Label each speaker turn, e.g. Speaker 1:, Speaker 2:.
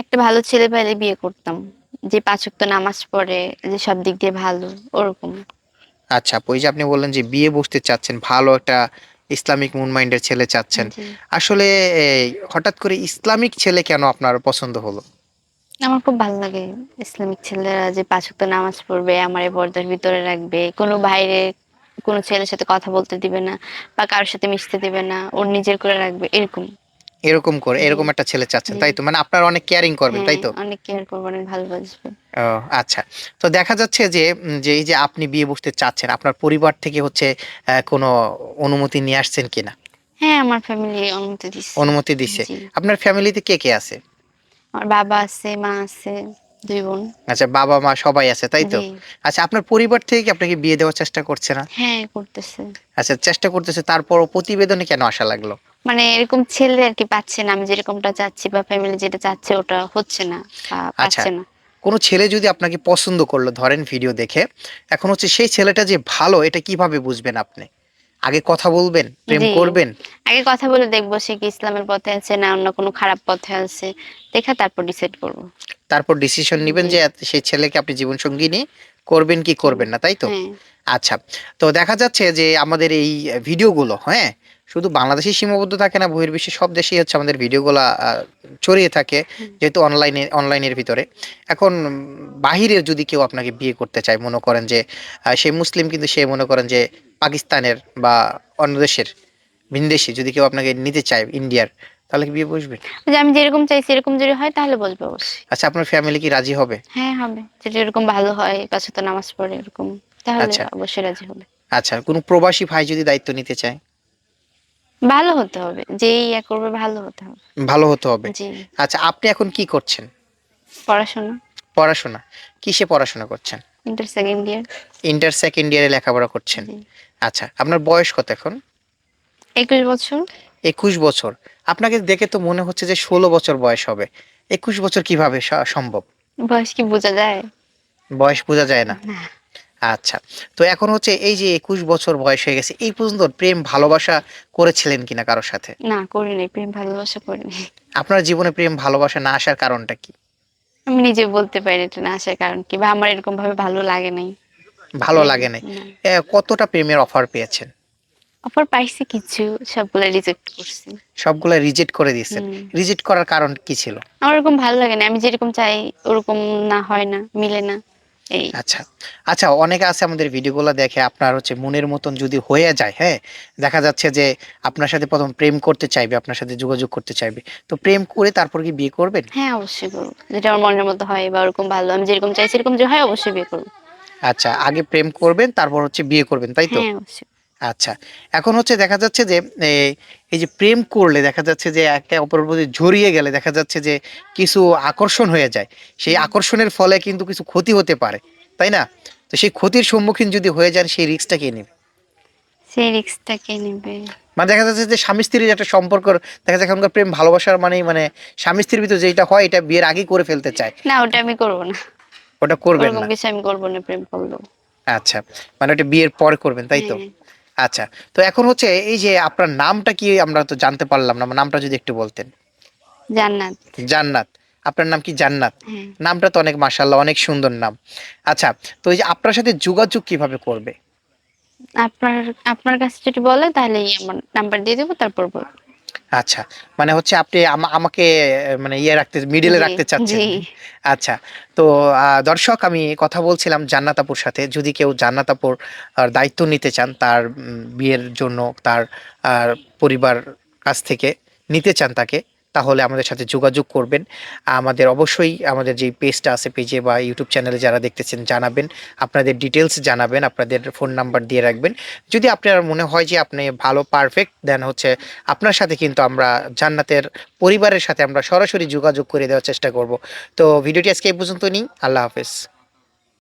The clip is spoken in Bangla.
Speaker 1: একটা ভালো ছেলে পেলে বিয়ে করতাম। যে পাঁচ ওয়াক্ত নামাজ পড়ে যে সব দিক দিয়ে ভালো ওরকম।
Speaker 2: আচ্ছা আপু এই যে আপনি বললেন যে বিয়ে বসতে চাচ্ছেন ভালো একটা ইসলামিক মুন মাইন্ডের ছেলে চাচ্ছেন। আসলে হঠাৎ করে ইসলামিক ছেলে কেন আপনার পছন্দ হলো?
Speaker 1: আমার খুব ভালো লাগে ইসলামিক ছেলেরা যে পাঁচ ওয়াক্ত নামাজ পড়বে আমার এই পর্দার ভিতরে রাখবে। কোনো বাইরে কোনো ছেলের সাথে কথা বলতে দিবে না বা কারোর সাথে মিশতে দিবে না ওর নিজের করে রাখবে এরকম।
Speaker 2: এরকম করে এরকম একটা ছেলে চাচ্ছেন তাই তো? মানে আপনার অনেক কেয়ারিং করবেন তাই তো?
Speaker 1: অনেক কেয়ার করবে অনেক ভালোবাসবে।
Speaker 2: ও আচ্ছা। তো দেখা যাচ্ছে যে যে এই যে আপনি বিয়ে বসতে চাচ্ছেন আপনার পরিবার থেকে হচ্ছে কোনো অনুমতি নিয়ে আসছেন কিনা?
Speaker 1: হ্যাঁ আমার ফ্যামিলি অনুমতি দিচ্ছে
Speaker 2: অনুমতি দিছে। আপনার ফ্যামিলিতে কে কে আছে?
Speaker 1: আমার বাবা আছে মা আছে দুই বোন।
Speaker 2: আচ্ছা বাবা মা সবাই আছে তাই তো? আচ্ছা আপনার পরিবার থেকে কি আপনাকে বিয়ে দেওয়ার চেষ্টা করছে না?
Speaker 1: হ্যাঁ করতেছে।
Speaker 2: আচ্ছা চেষ্টা করতেছে তারপর প্রতিবেদনে কেন আসা লাগল?
Speaker 1: মানে এরকম ছেলে আর কি পাচ্ছে না আমি যেরকমটা চাচ্ছি বা ফ্যামিলি যেটা চাচ্ছে ওটা হচ্ছে না
Speaker 2: আচ্ছা।
Speaker 1: পাচ্ছে না।
Speaker 2: কোনো ছেলে যদি আপনাকে পছন্দ করল ধরেন ভিডিও দেখে এখন হচ্ছে সেই ছেলেটা যে ভালো এটা কীভাবে বুঝবেন আপনি? আগে কথা বলবেন প্রেম করবেন?
Speaker 1: আগে কথা বলে দেখব সে কি ইসলামের পথে আছে না অন্য কোনো খারাপ পথে আছে দেখা তারপর ডিসাইড করব।
Speaker 2: তারপর ডিসিশন নেবেন যে সেই ছেলেকে আপনি জীবন সঙ্গী নিয়ে করবেন কি করবেন না তাই তো?
Speaker 1: হ্যাঁ।
Speaker 2: আচ্ছা তো দেখা যাচ্ছে যে আমাদের এই ভিডিওগুলো হ্যাঁ শুধু বাংলাদেশে সীমাবদ্ধ থাকে না বহির্বিশ্বে সব দেশেই হচ্ছে আমাদের ভিডিওগুলো ছড়িয়ে থাকে যেহেতু অনলাইনে অনলাইনের ভিতরে। এখন বাহিরের যদি কেউ আপনাকে বিয়ে করতে চায় মনে করেন যে সে মুসলিম কিন্তু সে মনে করেন যে পাকিস্তানের বা অন্য দেশের ভিনদেশি যদি কেউ আপনাকে নিতে চায় ইন্ডিয়ার তাহলে কি বিয়ে বসবে?
Speaker 1: যে আমি যেরকম চাই সেরকম যদি হয় তাহলে বলব অবশ্যই।
Speaker 2: আচ্ছা আপনার ফ্যামিলি কি রাজি হবে?
Speaker 1: হ্যাঁ হবে। যেটা এরকম ভালো হয় পাশে তো নামাজ পড়ে এরকম তাহলে
Speaker 2: আচ্ছা।
Speaker 1: অবশ্যই রাজি হবে।
Speaker 2: আচ্ছা কোনো প্রবাসী ভাই যদি দায়িত্ব নিতে চায়?
Speaker 1: ভালো হতে হবে যেই ইয়া করবে ভালো হতে হবে।
Speaker 2: ভালো হতে হবে।
Speaker 1: জি।
Speaker 2: আচ্ছা আপনি এখন কি করছেন?
Speaker 1: পড়াশোনা।
Speaker 2: পড়াশোনা। কিসে পড়াশোনা করছেন?
Speaker 1: Inter second year
Speaker 2: inter second ইয়ারে লেখাপড়া করছেন। আচ্ছা আপনার বয়স কত এখন?
Speaker 1: একুশ বছর।
Speaker 2: একুশ বছর। আপনাকে দেখে তো মনে হচ্ছে যে ষোলো বছর বয়স হবে। একুশ বছর কীভাবে সম্ভব?
Speaker 1: বয়স কি বোঝা যায়?
Speaker 2: বয়স বোঝা যায় না।
Speaker 1: না।
Speaker 2: আচ্ছা তো এখন হচ্ছে এই যে একুশ বছর বয়স হয়ে গেছে এই পর্যন্ত প্রেম ভালোবাসা করেছিলেন কিনা কারোর সাথে?
Speaker 1: না করিনি প্রেম ভালোবাসা করিনি।
Speaker 2: আপনার জীবনে প্রেম ভালোবাসা না আসার কারণটা কি?
Speaker 1: আমি নিজে বলতে পারি এটা না আসার কারণ কি বা আমার এরকম ভাবে ভালো লাগে নাই।
Speaker 2: ভালো লাগে নাই। কতটা প্রেমের অফার পেয়েছেন?
Speaker 1: অফার পাইছি কিছু সবগুলো রিজেক্ট করছি।
Speaker 2: সবগুলা রিজেক্ট করে দিয়েছেন। রিজেক্ট করার কারণ কি ছিল?
Speaker 1: আমার এরকম ভালো লাগে না আমি যেরকম চাই ওরকম না হয় না মিলে না। এই।
Speaker 2: আচ্ছা। আচ্ছা অনেকে আছে আমাদের ভিডিওগুলো দেখে আপনার হচ্ছে মনের মতন যদি হয়ে যায় হ্যাঁ? দেখা যাচ্ছে যে আপনার সাথে প্রথম প্রেম করতে চাইবে আপনার সাথে যোগাযোগ করতে চাইবে। তো প্রেম করে তারপর কি বিয়ে করবেন?
Speaker 1: হ্যাঁ অবশ্যই করব। যেটা আমার মনের মতো হয় বা ওরকম ভালো আমি যেরকম চাই সেরকম যে হয় অবশ্যই বিয়ে করব।
Speaker 2: আচ্ছা আগে প্রেম করবেন তারপর হচ্ছে বিয়ে করবেন তাই তো?
Speaker 1: হ্যাঁ অবশ্যই।
Speaker 2: আচ্ছা এখন হচ্ছে দেখা যাচ্ছে যে এই- যে প্রেম করলে দেখা যাচ্ছে যে একে অপরের প্রতি জড়িয়ে গেলে দেখা যাচ্ছে যে কিছু আকর্ষণ হয়ে যায়। সেই আকর্ষণের ফলে কিন্তু কিছু ক্ষতি হতে পারে তাই না? তো সেই ক্ষতির সম্মুখীন যদি হয়ে যান সেই রিস্কটা কে নেবে?
Speaker 1: সেই রিক্সটা কে নেবে?
Speaker 2: মানে দেখা যাচ্ছে যে স্বামী স্ত্রীর একটা সম্পর্ক দেখা যাচ্ছে এখনকার প্রেম ভালোবাসার মানে মানে স্বামী স্ত্রীর ভিতরে যেটা হয় এটা বিয়ের আগেই করে ফেলতে চায়।
Speaker 1: না ওটা আমি করব না।
Speaker 2: ওটা করবেন না।
Speaker 1: আমি করব না প্রেম করল
Speaker 2: আচ্ছা মানে ওটা বিয়ের পর করবেন তাই তো?
Speaker 1: হ্যাঁ।
Speaker 2: আচ্ছা তো এখন হচ্ছে এই যে আপনার নামটা কি আমরা তো জানতে পারলাম না নামটা যদি একটু বলতেন।
Speaker 1: জান্নাত।
Speaker 2: জান্নাত আপনার নাম কি জান্নাত?
Speaker 1: হ্যাঁ।
Speaker 2: নামটা তো অনেক মাশাআল্লাহ অনেক সুন্দর নাম। আচ্ছা তো এই যে আপনার সাথে যোগাযোগ কীভাবে করবে?
Speaker 1: আপনার আপনার কাছে যদি বলে তাহলে আমার নাম্বার দিয়ে দেবো তারপর বলব।
Speaker 2: আচ্ছা মানে হচ্ছে আপনি আমা- আমাকে মানে ইয়ে রাখতে মিডিলে রাখতে চাচ্ছেন। আচ্ছা তো দর্শক আমি কথা বলছিলাম জান্নাতাপুর সাথে। যদি কেউ জান্নাতাপুর আর দায়িত্ব নিতে চান তার বিয়ের জন্য তার আর, পরিবার কাছ থেকে নিতে চান তাকে তাহলে আমাদের সাথে যোগাযোগ করবেন। আমাদের অবশ্যই আমাদের যে পেজটা আছে পেজে বা ইউটিউব চ্যানেলে যারা দেখতেছেন জানাবেন। আপনাদের ডিটেলস জানাবেন, আপনাদের ফোন নাম্বার দিয়ে রাখবেন। যদি আপনার মনে হয় যে আপনি ভালো পারফেক্ট দেন হচ্ছে আপনার সাথে কিন্তু আমরা জান্নাতের পরিবারের সাথে আমরা সরাসরি যোগাযোগ করে দেওয়ার চেষ্টা করব। তো ভিডিওটি আজকে এই পর্যন্ত নিই। আল্লাহ হাফেজ।